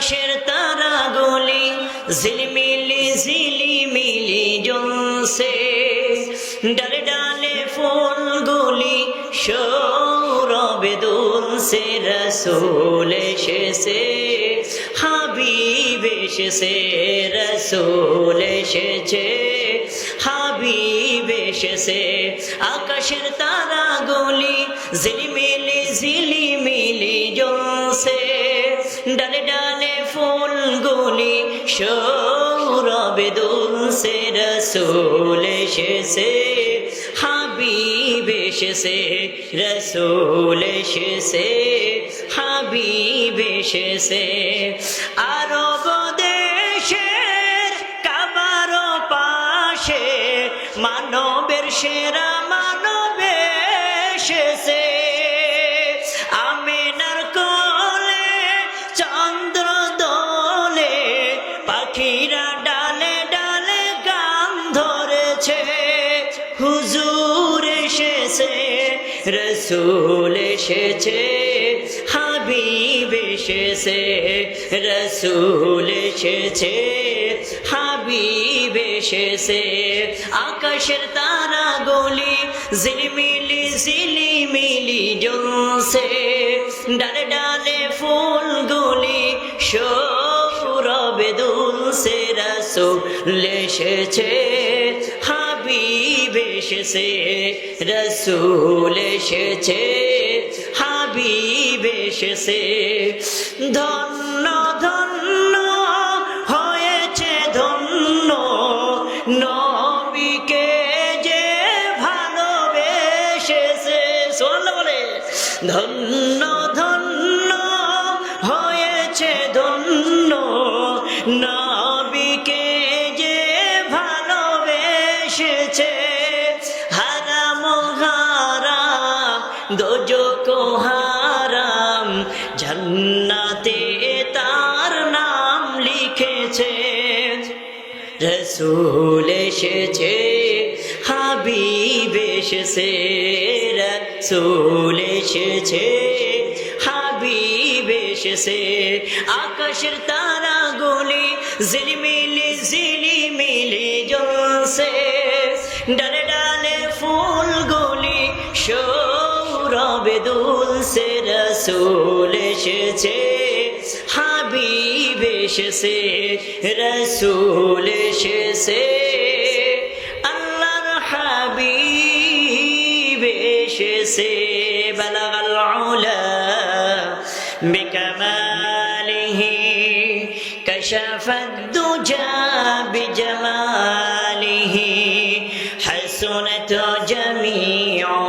আকাশের তারা গলি, ঝিলমিলি, ঝিলিমিলি জলসে ডালে ডালে ফুলগুলি সৌরবে দুলসে রসুল এসেছে, হাবিব এসেছে, রসুল এসেছে, হাবিব এসেছে। আকাশের তারা গলি, ঝিলিমিলি ঝিলিমিলি ফুলগুলি সৌরবে দুলছে রসুল এসেছে, হাবিব এসেছে, রসুল এসেছে, হাবিব এসেছে। আরব দেশের কাবার পাশে মানবের সেরা মানবে এসেছে। রসুল এসেছে, হাবিব এসেছে, রসুল এসেছে, হাবিব এসেছে। আকাশের তারা গলি ঝিলিমিলি ঝিলিমিলি জ্বলছে ডালে ডালে ফুলগুলি সৌরবে দুলছে, রসুল এসেছে। এসেছে রসুল এসেছে, হাবিব এসেছে। ধন্য ধন্য হয়েছে, ধন্য নবীকে যে ভালোবেসেছে। শোন বলে, ধন্য ধন্য হয়েছে, ধন্য নবীকে রসুল এসেছে, হাবিব এসেছে, রসুল এসেছে, হাবিব এসেছে। আকাশের তারা গুলি ঝিলিমিলি ঝিলিমিলি জ্বলছে। ডালে ডালে ফুলগুলি সৌরবে দুলছে, রসুল এসেছে حبيبش سي رسول سي الله حبيبش سي بلغ العلا بكماله كشف الدجى بجماله حسنت جميع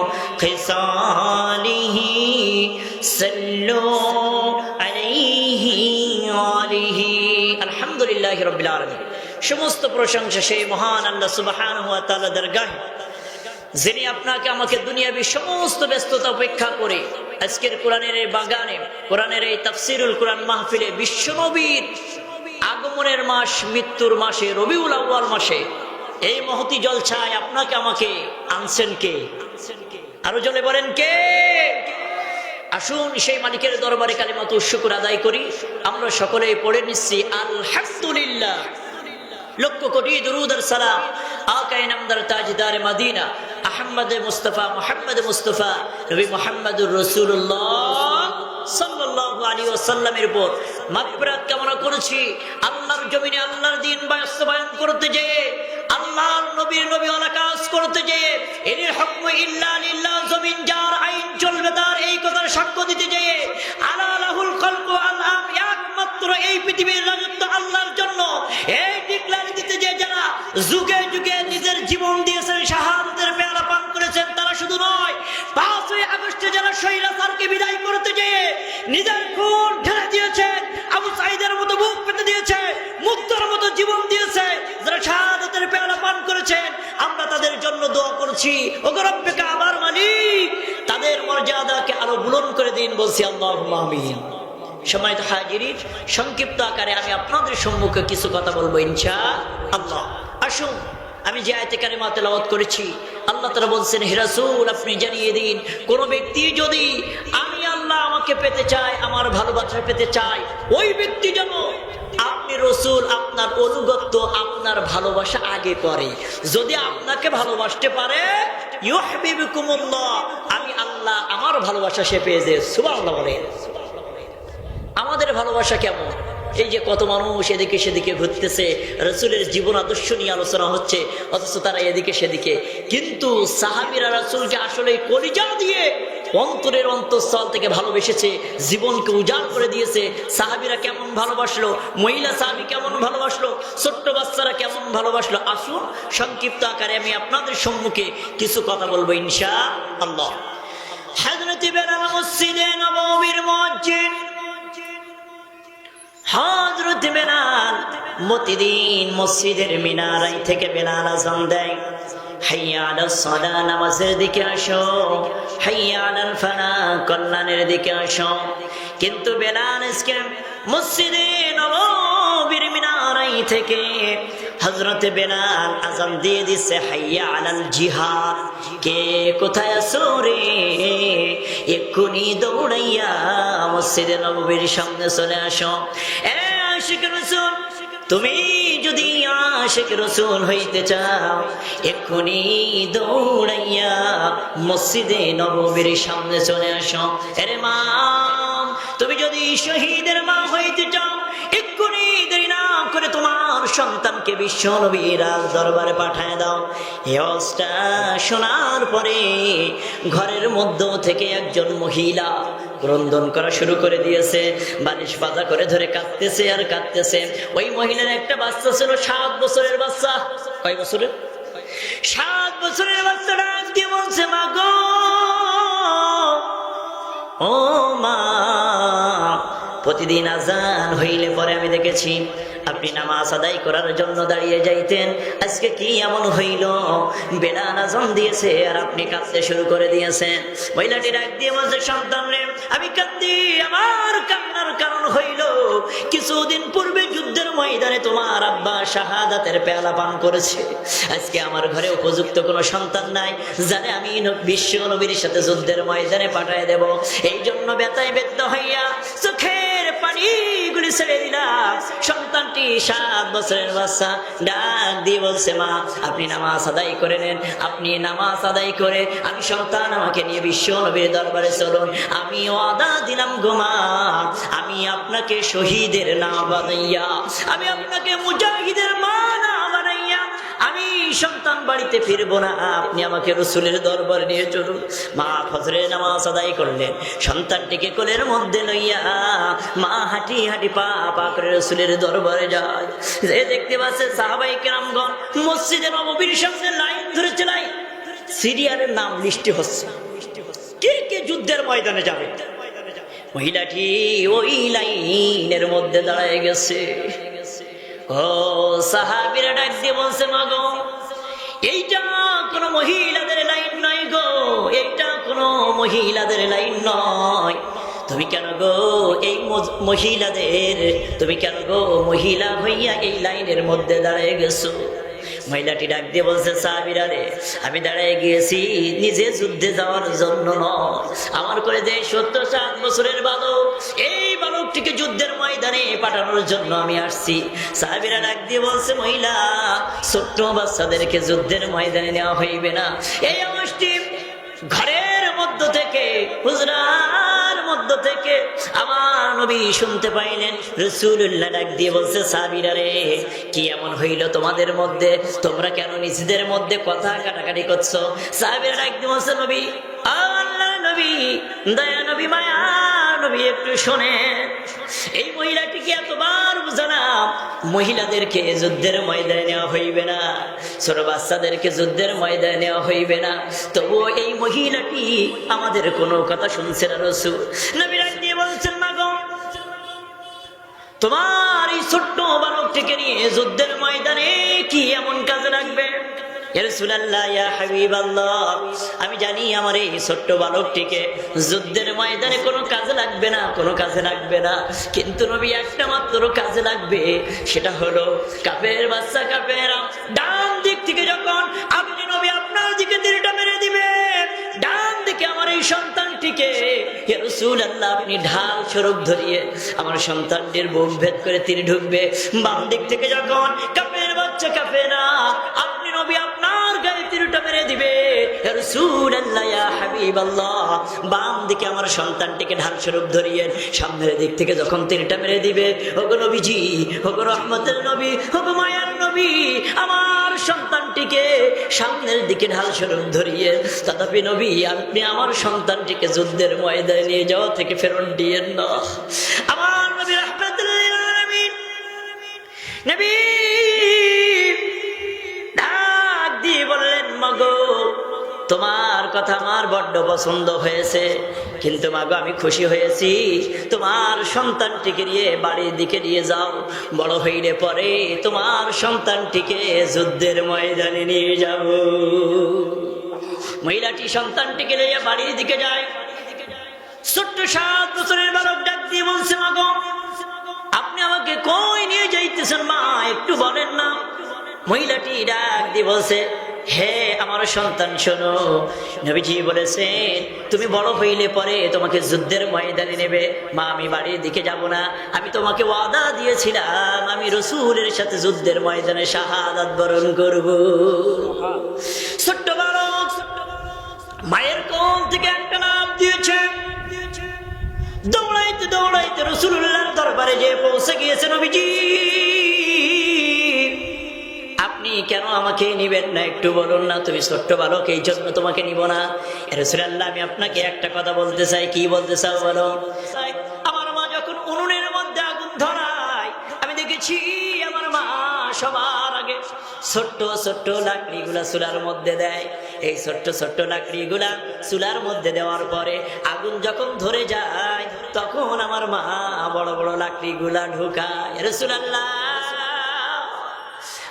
রব্বিল আলমী সমস্ত প্রশংসা সেই মহান আল্লাহ সুবাহান হুয়া তাল্লা দরগাহ, যিনি আপনাকে আমাকে দুনিয়াবি সমস্ত ব্যস্ততা উপেক্ষা করে আজকের কোরআনের এই বাগানে, কোরআনের এই তাফসিরুল কোরআন মাহফিলে বিশ্বনবীর আগমনের মাস, মৃত্যুর মাসে, রবিউল আউ্বাল মাসে, এই মহতি জল ছায় আপনাকে আমাকে আনছেন কে? আরও জলে বলেন কে? আসুন সেই মালিকের দরবারে কালিমাত শুকুর আদায় করি। আমরা সকলেই পড়ে নিচ্ছি, আলহামদুলিল্লাহ। লক্ষ কোটি দরুদার সালাম। আকাই নামদার তাজদার মাদিনা। আহমদ মুস্তফা, মোহাম্মদ মুস্তফা। নবী মোহাম্মদুর রসুল্লাহ সাল্লাল্লাহু আলাইহি ওয়াসাল্লামের উপর। কামনা করেছি। আল্লাহর জমিনে আল্লাহর দিন বাস্তবায়ন করতে যেয়ে, আল্লাহর নবীর নবী কাজ করতে যেয়ে, এর ইল্লা জমিন যার আইন চলবে তার কথার সাক্ষ্য দিতে যেয়ে আলা লাহুল খালকু আল আম একমাত্র এই পৃথিবীর রাজত্ব আল্লাহর জন্য। এই ডিক্লারি দিতে যে যারা যুগে যুগে নিজের জীবন দিয়েছেন, শাহাদাতের পেয়ালা পান করেছেন, তারা শুধু নয়, পাঁচই আগস্টে যারা স্বৈরাচারকে বিদায় করতে যেয়ে নিজের খুন ঢেলে দিয়েছেন আবু সাইদের মতো বুক পেতে দিয়েছে, মুক্তর মতো জীবন দিয়েছে, যারা শাহাদাতের পেয়ালা পান করেছেন, আমরা তাদের জন্য দোয়া করছি। ওগরব্বেকা আমার মালিক তাদের মর্যাদাকে আরও বুলন করে দিন বলছি আল্লাহ সময় তো হাজিরির সংক্ষিপ্ত আকারে আমি আপনাদের সম্মুখে কিছু কথা বলব ইনশা আল্লাহ আসুন আমি যে আয়তে কারিমা তেলাওয়াত করেছি আল্লাহ তারা বলছেন হিরাসুল আপনি জানিয়ে দিন কোন ব্যক্তি যদি আমি আল্লাহ আমাকে পেতে চায় আমার ভালোবাসা পেতে চায় ওই ব্যক্তি যেন আপনি রসুল আপনার অনুগত্য আপনার ভালোবাসা আগে করে। যদি আপনাকে ভালোবাসতে পারে ইউহবিবকুমুল্লাহ, আল্লাহ আমার ভালোবাসা সে পেয়ে যে সুবহানাল্লাহ বলেন আমাদের ভালোবাসা কেমন? এই যে কত মানুষ এদিকে সেদিকে ঘুরতেছে, রসুলের জীবন আদর্শ নিয়ে আলোচনা হচ্ছে, অথচ তারা এদিকে সেদিকে। কিন্তু সাহাবিরা রসুলকে আসলে কলিজা দিয়ে অন্তরের অন্তঃস্থল থেকে ভালোবেসেছে, জীবনকে উজাড় করে দিয়েছে। সাহাবিরা কেমন ভালোবাসলো? মহিলা সাহাবি কেমন ভালোবাসলো? ছোট্ট বাচ্চারা কেমন ভালোবাসলো? আসুন সংক্ষিপ্ত আকারে আমি আপনাদের সম্মুখে কিছু কথা বলব ইনশা আল্লাহ বেলাল মসজিদে মসজিদ। বেলাল মসজিদের মিনারাই থেকে বেলাল দেয়। নামাজের দিকে কল্যাণের দিকে আসো। কিন্তু বেলাল মসজিদে নববীর মিনারাই থেকে হজরতে বেলাল আজান দিয়ে দিচ্ছে হাইয়া আলাল জিহাদ, কে কোথায় আসো রে? এক্ষুনি দৌড়াইয়া মসজিদে নববীর সামনে চলে আসো। এ আশিক রসুল, তুমি যদি আশেক রসুল হইতে চাও, এক্ষুনি দৌড়াইয়া মসজিদে নববীর সামনে চলে আসো। এরে মা, তুমি যদি শহীদের মা হইতে চাও সন্তানকে বিশ্ব নবীর রাজ দরবারে পাঠায় দাও। অবস্থা শোনার পরে ঘরের মধ্য থেকে একজন মহিলা ক্রন্দন করা শুরু করে দিয়েছে। বালিশ বাজা করে ধরে কাঁদতেছে আর কাঁদতেছে। ওই মহিলার একটা বাচ্চা ছিল, সাত বছরের বাচ্চা। কয় বছরের? সাত বছরের বাচ্চা ডাক দিয়ে বলছে, মা গো, ও মা, প্রতিদিন আজান হইলে পরে আমি দেখেছি আপনি নামাজ আদায় করার জন্য দাঁড়িয়ে যাইতেন। আজকে কি এমন হইল? বেড়ান আজান দিয়েছে আর আপনি কাঁদতে শুরু করে দিয়েছেন। মহিলাটি ডাক দিয়ে বলছে সন্তান রে, আমি কান্দি আমার কান্নার কারণ হইল, কিছুদিন পূর্বে যুদ্ধের ময়দানে তোমার আব্বা শাহাদাতের পেয়ালা পান করেছে। আজকে আমার ঘরে উপযুক্ত কোনো সন্তান নাই জানে আমি বিশ্ব নবীর সাথে যুদ্ধের ময়দানে পাঠায় দেব। এই জন্য ব্যথায় ব্যক্ত হইয়া চোখের পানিগুলি ছেড়ে দিলাম। সন্তানটি সাত বছরের বাচ্চা, ডাক দিয়ে বলছে, মা, আপনি নামাজ আদায় করে নেন, আপনি নামাজ আদায় করে, আমি সন্তান আমাকে নিয়ে বিশ্ব নবীর দরবারে চলুন আমি ওয়াদা দিলাম গোমা আমি আপনাকে শহীদের না বানাইয়া, আমি আপনাকে মুজাহিদের মা না সন্তান বাড়িতে ফিরবো না। আপনি আমাকে রসুলের দরবারে নিয়ে চলুন। মা ফজরের নামাজ আদায় করলেন। সন্তানটিকে কোলের মধ্যে লইয়া মা হাঁটি হাঁটি পা পা করে রসুলের দরবারে যায়। যে দেখতে পাচ্ছে সাহাবাই কেরামগণ মসজিদে নববীর সামনে লাইন ধরেছে লাইন সিরিয়ালের নাম লিস্টে হচ্ছে। কে কে যুদ্ধের ময়দানে যাবে? মহিলাটি ওই লাইনের মধ্যে দাঁড়ায় গেছে। ও সাহাবিরা ডাক দিয়ে বলছে মাগো এইটা কোনো মহিলাদের লাইন নয় গো এইটা কোনো মহিলাদের লাইন নয়। তুমি কেন গো এই মহিলাদের, তুমি কেন গো মহিলা হইয়া এই লাইনের মধ্যে দাঁড়ায় গেছো? মহিলাটি ডাক দিয়ে বলছে, সাহাবিরা রে, আমি দাঁড়ায় গিয়েছি নিজে যুদ্ধে যাওয়ার জন্য নয়। আমার করে যে সত্তর সাত বছরের বালক এই বালকটিকে যুদ্ধের ময়দানে পাঠানোর জন্য আমি আসছি। সাহাবিরা ডাক দিয়ে বলছে, মহিলা, ছোট্ট বাচ্চাদেরকে যুদ্ধের ময়দানে নেওয়া হইবে না। এই অবস্থি ঘরের মধ্য থেকে হুজরার মধ্য থেকে আমার নবী শুনতে পাইলেন। রসুল্লাহ ডাক দিয়ে বলছে সাবিরা রে, কি এমন হইল তোমাদের মধ্যে? তোমরা কেন নিজেদের মধ্যে কথা কাটাকাটি করছ? সাবিরা ডাক দিয়ে বলছে, নবী, আল্লাহ নবী, দয়া নবী, মায়া নবী একটু শোনেন এই মহিলাটিকে এতবার বুঝালাম, মহিলাদেরকে যুদ্ধের ময়দানে নেওয়া হইবে না, ছোট বাচ্চাদেরকে যুদ্ধের ময়দানে নেওয়া হইবে না। তবুও এই মহিলাটি আমাদের কোনো কথা শুনছে না রসু নবীরাজ দিয়ে বলছেন না গো, তোমার এই ছোট্ট বালকটিকে নিয়ে যুদ্ধের ময়দানে কি এমন কাজে লাগবে? আমি জানি আমার এই ছোট্ট বালকটিকে যুদ্ধের ময়দানে কোনো কাজে লাগবে না, কোনো কাজে লাগবে না। কিন্তু নবী, একটা মাত্র কাজে লাগবে, সেটা হলো কাপের বাচ্চা কাপের ডান দিক থেকে যখন আপনি নবী, আপনার দিকে তীরটা মেরে দিবে। ডান দিকে আমার এই সন্তানটিকে আল্লাহ আপনি ঢাল স্বরূপ ধরিয়ে আমার সন্তানটির বুক ভেদ করে তিনি ঢুকবে। বাম দিক থেকে যখন কাপের বাচ্চা কাপে বাম দিকে আমার সন্তানটিকে ঢাল স্বরূপ ধরিয়ে, সামনের দিক থেকে যখন মেরে দিবে নবীজি রহমতের নবী মায়ার নবী, আমার সন্তানটিকে সামনের দিকে ঢাল স্বরূপ ধরিয়ে, তথাপি নবী, আপনি আমার সন্তানটিকে যুদ্ধের ময়দানে নিয়ে যাওয়া থেকে ফেরত দিয়েন না আমার নবী নবী তোমার কথা আমার বড্ড পছন্দ হয়েছে। কিন্তু মাগো, আমি খুশি হয়েছি। তোমার সন্তানটিকে নিয়ে বাড়ির দিকে নিয়ে যাও। বড় হইলে পরে তোমার সন্তানটিকে যুদ্ধের ময়দানে নিয়ে যাব। মহিলাটি সন্তানটিকে নিয়ে বাড়ির দিকে যায়। ছোট্ট সাত বছরের বালক ডাক দিয়ে বলছে, মাগো, আপনি আমাকে কই নিয়ে যাইতেছেন মা? একটু বলেন না। মহিলাটি ডাক দিয়ে বলছে হে আমার সন্তান, শোনো। নবীজি বলেছেন, তুমি বড় হইলে পরে তোমাকে যুদ্ধের ময়দানে নেবে। মা, আমি বাড়ির দিকে যাব না। আমি তোমাকে ওয়াদা দিয়েছিলাম, আমি রসুলের সাথে যুদ্ধের ময়দানে শাহাদাত বরণ করব। ছোট্ট বালক, মায়ের কোল থেকে একটা নাম দিয়েছে। দৌড়াইতে দৌড়াইতে রসুল্লাহর দরবারে যে পৌঁছে গিয়েছে নবীজি। কেন আমাকে নিবেন না? একটু বলুন না, তুমি ছোট্ট বালক, এই জন্য তোমাকে নিব না। রসুল্লাহ আমি আপনাকে একটা কথা বলতে চাই। কি বলতে চাও বলো? আমার মা যখন উনুনের মধ্যে আগুন ধরায়, আমি দেখেছি আমার মা সবার আগে ছোট্ট ছোট্ট লাকড়িগুলা চুলার মধ্যে দেয়। এই ছোট্ট ছোট্ট লাকড়িগুলা চুলার মধ্যে দেওয়ার পরে আগুন যখন ধরে যায়, তখন আমার মা বড় বড় লাকড়িগুলা ঢুকায়। রসুলাল্লাহ,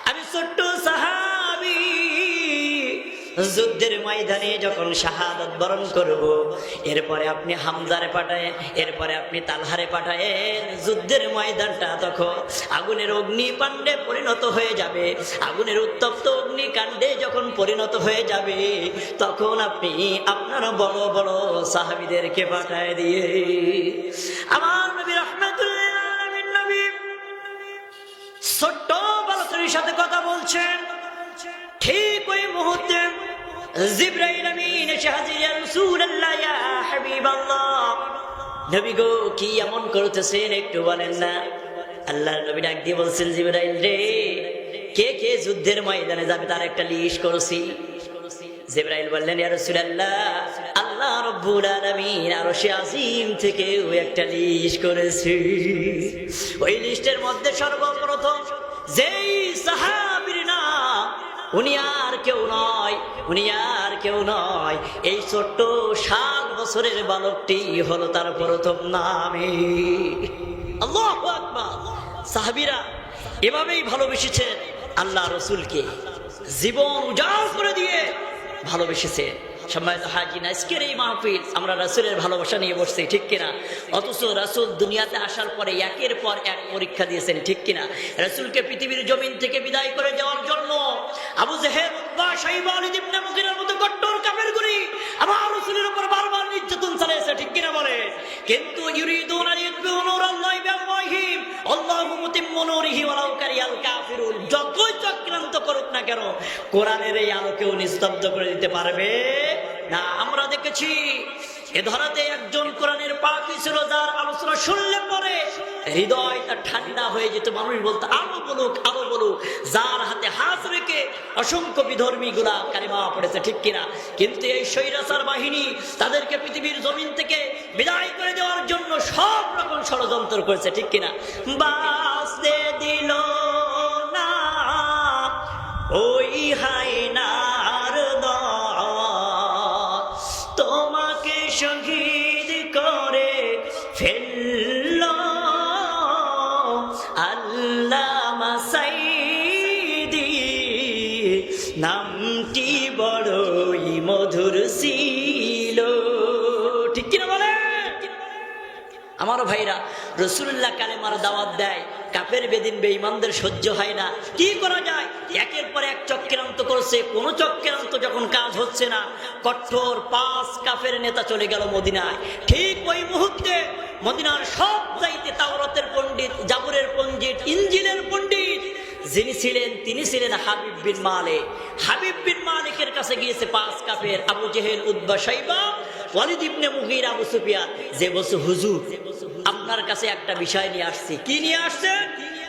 আমি ছোট্ট যুদ্ধের ময়দানে যখন শাহাদত বরণ করব, এরপরে আপনি হামজারে পাঠায়েন এরপরে আপনি তালহারে পাঠায়েন যুদ্ধের ময়দানটা তখন আগুনের অগ্নিকাণ্ডে পরিণত হয়ে যাবে। আগুনের উত্তপ্ত অগ্নিকাণ্ডে যখন পরিণত হয়ে যাবে, তখন আপনি আপনার বড় বড় সাহাবিদেরকে পাঠায় দিয়ে, আমার নবী রহমতুল্লাহ নবী ছোট্ট বালকের সাথে কথা বলছেন। ঠিক ওই মুহূর্তে জিব্রাইল আমিন এসে হাজির রাসূলুল্লাহ, ইয়া হাবিবাল্লাহ। নবী গো, কি এমন করতেছেন একটু বলেন না। আল্লাহ নবী ডাক দিয়ে বলছেন, জিব্রাইল রে, কে কে যুদ্ধের ময়দানে যাবে তার একটা লিস্ট করেছি। জিব্রাইল বললেন, ইয়া রাসূলুল্লাহ, আল্লাহ রব্বুল আলামিন আরশে আজিম থেকে ওই একটা লিস্ট করেছি। ওই লিস্টের মধ্যে সর্বপ্রথম যেই উনি আর কেউ নয়, উনি আর কেউ নয়। এই ছোট্ট সাত বছরের বালকটি হলো তার প্রথম নামে আকবার। সাহাবীরা এভাবেই ভালোবেসেছেন আল্লাহ রসুলকে। জীবন উজাড় করে দিয়ে ভালোবেসেছে সম্মানিত হাজিন আজকের এই মাহফিল আমরা রাসুলের ভালোবাসা নিয়ে বসছি, ঠিক কিনা? অথচ রাসুল দুনিয়াতে আসার পরে একের পর এক পরীক্ষা দিয়েছেন, ঠিক কিনা? রাসুলকে পৃথিবীর জমিন থেকে বিদায় করে যাওয়ার জন্য আবু জেহেদ বা সাহিব আলী মতো কট্টর আমার রাসূলের উপর বারবার নির্যাতন চালিয়েছে, ঠিক কিনা বলে? কিন্তু ইউরিদুন আন ইউতবিউ নূরাল্লাহি বিআফওয়াহিহিম, আল্লাহু মুতিম্মু নূরিহি ওয়ালাউ কারিহাল কাফিরুন। যতই চক্রান্ত করুক না কেন, কোরআনের এই আলোকেও নিস্তব্ধ করে দিতে পারবে। না, আমরা দেখেছি এ ধরাতে একজন কোরআনের পাখি ছিল, যার আলোচনা শুনলে পরে হৃদয়টা ঠান্ডা হয়ে যেত। মানুষ বলতো আরও বলুক আরও বলুক। যার হাতে হাত রেখে অসংখ্য বিধর্মী গুলা কারিমা পড়েছে, ঠিক কিনা? কিন্তু এই স্বৈরাচার বাহিনী তাদেরকে পৃথিবীর জমিন থেকে বিদায় করে দেওয়ার জন্য সব রকম ষড়যন্ত্র করেছে, ঠিক কিনা? বাঁচতে দিল না, ওই হায়নার নামটি বড়ই মধুর ছিল। ঠিক কিনা বলে? আমার ভাইরা রসুল্লাহ কালেমার দাওয়াত দেয় কাপের বেদিন বেঈমানদের সহ্য হয় না। কি করা যায়? একের পর এক চক্রান্ত করছে, কোন চক্রান্ত যখন কাজ হচ্ছে না, কঠোর পাঁচ কাফের নেতা চলে গেল মদিনায়। ঠিক ওই মুহূর্তে মদিনার সব চাইতে তাওরাতের পণ্ডিত, জাবরের পণ্ডিত ইঞ্জিনের পণ্ডিত যিনি ছিলেন, তিনি ছিলেন হাবিব বিন মালিক। হাবিব বিন মালিকের কাছে গিয়েছে পাঁচ কাপের আবু জেহেল উদ্বা ওয়ালিদ ইবনে মুগির, আবু যে বসু হুজুর, আপনার কাছে একটা বিষয় নিয়ে আসছি। কি নিয়ে আসছে?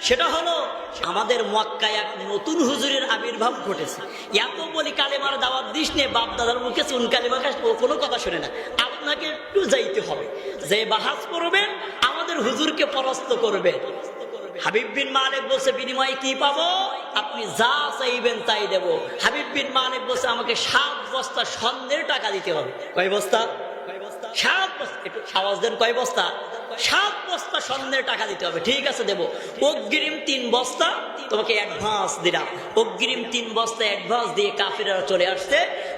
সেটা হলো, আমাদের মক্কায় এক নতুন হুজুরের আবির্ভাব ঘটেছে। এত বলি কালেমার দাওয়াত দিস নে বাপ দাদার মুখে চুন কালেমা কোনো কথা শুনে না। আপনাকে একটু যাইতে হবে। যে বাহাজ করবেন আমাদের হুজুরকে পরাস্ত করবেন হাবিব বিন মালিক বলছে বিনিময়ে কি পাবো? আপনি যা চাইবেন তাই দেব। হাবিব বিন মালিক বলছে আমাকে সাত বস্তা স্বর্ণের টাকা দিতে হবে। কয় বস্তা? সাত বস্তা। একটু সাহস দেন কয় বস্তা? সাত বস্তা স্বর্ণের টাকা দিতে হবে। ঠিক আছে, দেব। অগ্রিম তিন বস্তা তোমাকে অ্যাডভান্স দিলাম। অগ্রিম তিন বস্তা অ্যাডভান্স দিয়ে কাফিরা চলে আসছে।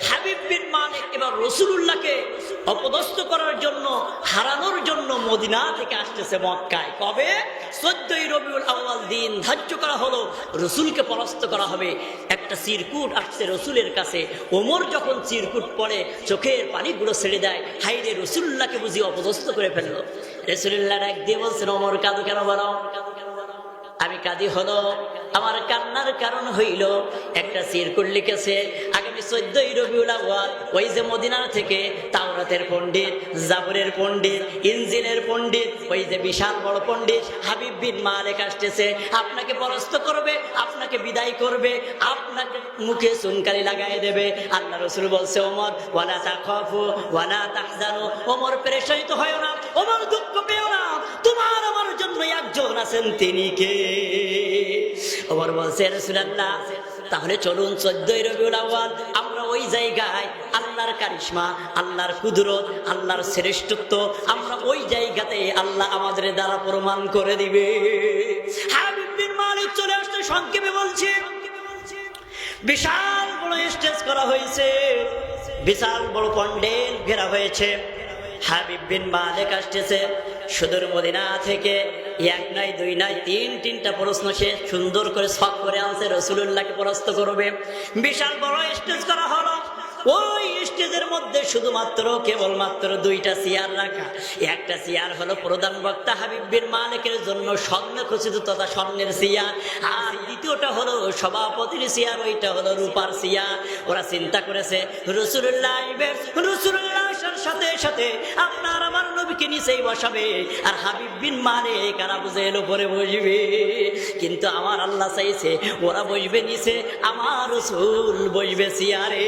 হাবিব বিন মালিক এবার রসুলুল্লাহকে অপদস্থ করার জন্য, হারানোর জন্য মদিনা থেকে আসতেছে মক্কায়। কবে? চোদ্দই রবিউল আউয়াল দিন ধার্য করা হলো, রসুলকে পরাস্ত করা হবে। একটা চিরকুট আসছে রসুলের কাছে। ওমর যখন চিরকুট পড়ে চোখের পানিগুলো ছেড়ে দেয় হাইরে রসুল্লাহকে বুঝি অপদস্থ করে ফেলল। রসুল্লাহ ডাক দিয়ে বলছেন অমর কাদু কেন বলো? আমি কাদি হলো। আমার কান্নার কারণ হইল, একটা সিরকুল লিখেছে, আগামী চোদ্দই রবিউল আউয়াল, ওই যে মদিনার থেকে তাওরাতের পণ্ডিত, জাবরের পণ্ডিত ইঞ্জিনের পণ্ডিত, ওই যে বিশাল বড় পণ্ডিত হাবিব বিন মালেক আসতেছে। আপনাকে পরাস্ত করবে, আপনাকে বিদায় করবে, আপনাকে মুখে চুনকালি লাগাই দেবে। আল্লাহ রসুল বলছে, ওমর, ওয়ালা তাখাফু, ওয়ালা তাহজানু। ওমর পেরেশানিত হয় না, ওমর দুঃখ পেও না। তোমার একজন আছেন তিনি কে? ওমর বলছে রসুলাল্লাহ, তাহলে চলুন চোদ্দই রবিউল আউয়াল, আমরা ওই জায়গায় আল্লাহর কারিশমা, আল্লাহর কুদরত, আল্লাহর শ্রেষ্ঠত্ব, আমরা ওই জায়গাতে আল্লাহ আমাদের দ্বারা প্রমাণ করে দিবে। হাবিব মালিক চলে আসতে সংক্ষেপে বলছে, বিশাল বড় স্টেজ করা হয়েছে, বিশাল বড় পন্ডেল ঘেরা হয়েছে। হাবিব বিন মালিক আসতেছে সুদূর মদিনা থেকে এক নাই, দুই নাই, তিন তিনটা প্রশ্ন সে সুন্দর করে সব করে আনছে রসুল্লাহকে পরাস্ত করবে। বিশাল বড় স্টেজ করা হলো। ওই স্টেজের মধ্যে শুধুমাত্র কেবলমাত্র দুইটা চেয়ার রাখা। একটা চেয়ার হলো প্রধান বক্তা হাবিব বিন মালিকের জন্য স্বর্ণ খচিত তথা স্বর্ণের চেয়ার। আর দ্বিতীয়টা হলো সভাপতির চেয়ার, ওইটা হলো রূপার চেয়ার। ওরা চিন্তা করেছে, রসুল্লাহ রসুল্লাহ সাথে সাথে আপনার আমার নবীকে নিচেই বসাবে আর হাবিব বিন মালিক আর আবু জেহেল উপরে বসবে। কিন্তু আমার আল্লাহ চাইছে, ওরা বসবে নিচে, আমার রসুল বসবে চেয়ারে।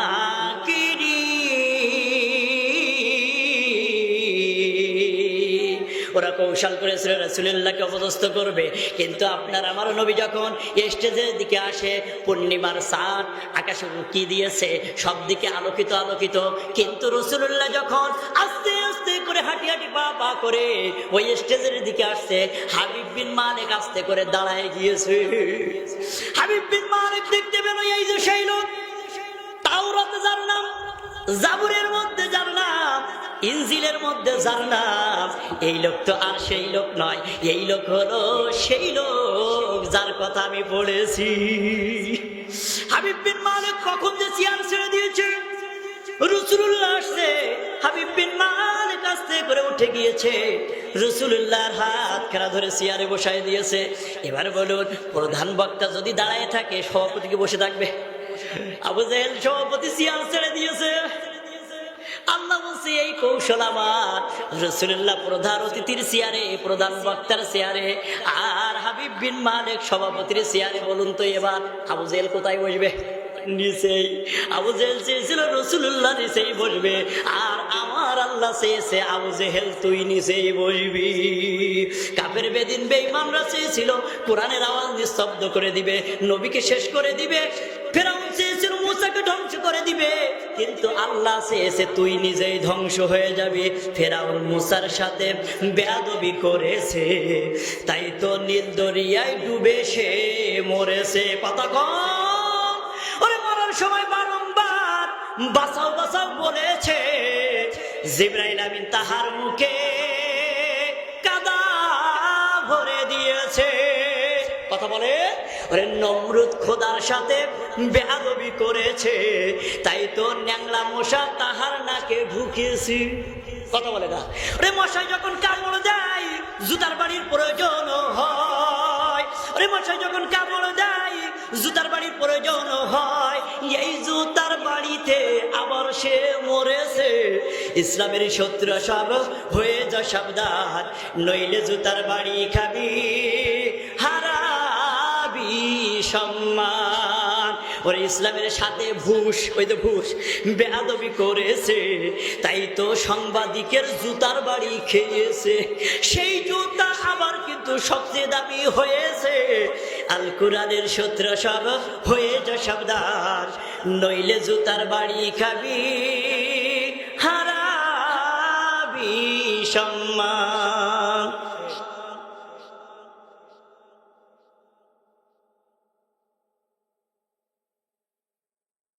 কৌশল করেছিল রাসুলিল্লাহকে অপদস্থ করবে। কিন্তু আপনার আমার নবী যখন স্টেজের দিকে আসে, পূর্ণিমার সান আকাশে উঁকি দিয়েছে, সব দিকে আলোকিত আলোকিত, কিন্তু রসুল্লাহ যখন আস্তে আস্তে করে হাঁটি হাঁটি, পা পা করে ওই স্টেজের দিকে আসছে, হাবিব বিন মালিক আস্তে করে দাঁড়ায় গিয়েছে। হাবিব বিন মালিক দেখতে পেল, এই যে সেই লোক, তাওরাতে যার নাম জাবুরের মধ্যে যার নাম ইনজিলের মধ্যে যার নাম এই লোক তো আর সেই লোক নয়, এই লোক হলো সেই লোক যার কথা আমি পড়েছি হাবিব বিন মালিক কখন যে চেয়ার ছেড়ে দিয়েছে? রসুল্লাহ আসছে, হাবিব বিন মালিক করে উঠে গিয়েছে। রসুল্লাহর হাত খেলা ধরে চেয়ারে বসাই দিয়েছে। এবার বলুন, প্রধান বক্তা যদি দাঁড়ায় থাকে সভাপতিকে বসে থাকবে? আবু জাহেল সভাপতি চেয়ার ছেড়ে দিয়েছে। বলছে প্রধান অতিথির চেয়ারে, প্রধান চেয়ারে, আর হাবিব বিন সভাপতির চেয়ারে বলুন তো এবার, আবু কোথায় বসবে? নিচেই। চেয়েছিল নিচেই বসবে। আর আমার আল্লাহ চেয়েছে, আবু জেহেল তুই নিচেই বসবি। কাপের বেদিন বেঈমানরা চেয়েছিল, কোরআনের আওয়াজ নিস্তব্ধ করে দিবে, নবীকে শেষ করে দিবে। দিবে। কিন্তু আল্লাহ চেয়েছে তুই নিজেই ধ্বংস হয়ে যাবি। ফেরাউন মুসার সাথে বেয়াদবি করেছে। তাই তো নীল দরিয়ায় ডুবে সে মরেছে। পাতা কম। ওরে মরার সময় বারংবার বাঁচাও বাঁচাও বলেছে। জিব্রাইল আমিন তাহার মুখে কথা বলে? নমরুদ খোদার সাথে বেয়াদবি করেছে। তাই তো ন্যাংলা মশা তাহার নাকে ঢুকিয়েছি কথা বলে না। ওরে মশাই যখন কামড় দেয়, জুতার বাড়ির প্রয়োজন হয়। ওরে মশাই যখন কামড় দেয়, জুতার বাড়ির প্রয়োজন হয়। এই জুতার বাড়িতে আবার সে মরেছে। ইসলামের শত্রু সব হয়ে যা সাবধান, নইলে জুতার বাড়ি খাবি। হারাবি সম্মান। ওর ইসলামের সাথে ঘুষ ওই তো ঘুষ বেয়াদবি করেছে, তাই তো সাংবাদিকের জুতার বাড়ি খেয়েছে। সেই জুতা আবার কিন্তু সবচেয়ে দামি হয়েছে। আল কোরআনের সূত্র সব হয়ে যা সাবধান, নইলে জুতার বাড়ি খাবি, হারাবি সম্মান।